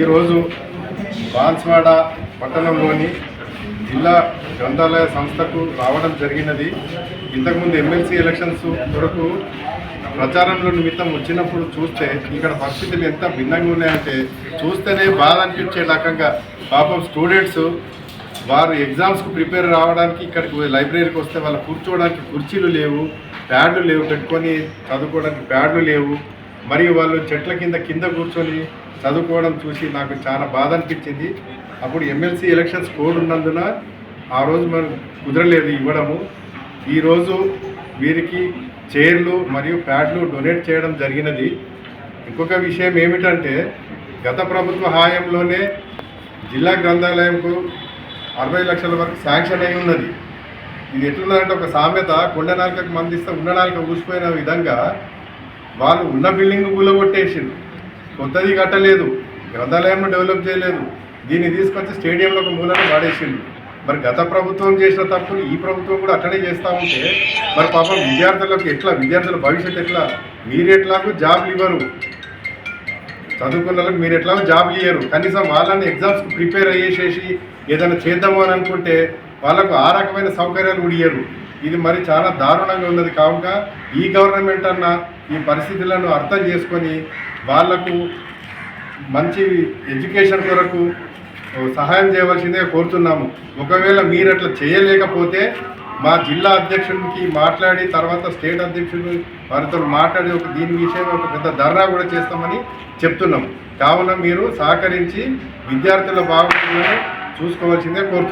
ఈరోజు బాన్స్వాడ పట్టణంలోని జిల్లా గ్రంథాలయ సంస్థకు రావడం జరిగినది. ఇంతకుముందు ఎమ్మెల్సీ ఎలక్షన్స్ కొరకు ప్రచారంలో నిమిత్తం వచ్చినప్పుడు చూస్తే ఇక్కడ పరిస్థితులు ఎంత భిన్నంగా ఉన్నాయంటే చూస్తేనే బాధ అనిపించే రకంగా పాపం స్టూడెంట్స్ వారు ఎగ్జామ్స్కు ప్రిపేర్ రావడానికి ఇక్కడికి లైబ్రరీకి వస్తే వాళ్ళు కూర్చోవడానికి కుర్చీలు లేవు ప్యాడ్లు లేవు పెట్టుకొని చదువుకోవడానికి ప్యాడ్లు లేవు. మరియు వాళ్ళు చెట్ల కింద కింద కూర్చొని చదువుకోవడం చూసి నాకు చాలా బాధ అనిపించింది. అప్పుడు ఎమ్మెల్సీ ఎలక్షన్స్ కోడ్ ఉన్నందున ఆ రోజు మనం కుదరలేదు ఇవ్వడము. ఈరోజు వీరికి చైర్లు మరియు ప్యాడ్లు డొనేట్ చేయడం జరిగినది. ఇంకొక విషయం ఏమిటంటే గత ప్రభుత్వ హాయంలోనే జిల్లా గ్రంథాలయంకు అరవై లక్షల వరకు శాంక్షన్ అయి ఉన్నది. ఇది ఎట్లున్నదంటే ఒక సామెత కొండ నాలుకకు మందిస్తే ఉన్న నాలుక ఊసిపోయిన విధంగా వాళ్ళు ఉన్న బిల్డింగ్ కూలగొట్టేసిండ్రు. కొత్తది కట్టలేదు గ్రంథాలయం డెవలప్ చేయలేదు. దీన్ని తీసుకొచ్చి స్టేడియంలో ఒక మూలను వాడేసిండ్రు. మరి గత ప్రభుత్వం చేసిన తప్పులు ఈ ప్రభుత్వం కూడా అట్లనే చేస్తూ ఉంటే మరి పాపం విద్యార్థులకు ఎట్లా విద్యార్థుల భవిష్యత్తు ఎట్లా? మీరు ఎట్లాగూ జాబ్లు ఇవ్వరు. చదువుకున్న వాళ్ళకి మీరు ఎట్లా జాబ్లు ఇయ్యరు. కనీసం వాళ్ళని ఎగ్జామ్స్కి ప్రిపేర్ అయ్యేసేసి ఏదైనా చేద్దాము అని అనుకుంటే వాళ్ళకు ఆ రకమైన సౌకర్యాలు కూడా ఇయ్యరు. ఇది మరి చాలా దారుణంగా ఉన్నది. కావుక ఈ గవర్నమెంట్ అన్న ఈ పరిస్థితులను అర్థం చేసుకొని వాళ్ళకు మంచి ఎడ్యుకేషన్ కొరకు సహాయం చేయవలసిందే కోరుతున్నాము. ఒకవేళ మీరు అట్లా చేయలేకపోతే మా జిల్లా అధ్యక్షుడికి మాట్లాడి తర్వాత స్టేట్ అధ్యక్షుడు వారితో మాట్లాడి ఒక దీని విషయం ఒక పెద్ద ధర్నా కూడా చేస్తామని చెప్తున్నాం కావున మీరు సహకరించి విద్యార్థుల బాగుంటుందని చూసుకోవాల్సిందే కోరుతున్నాం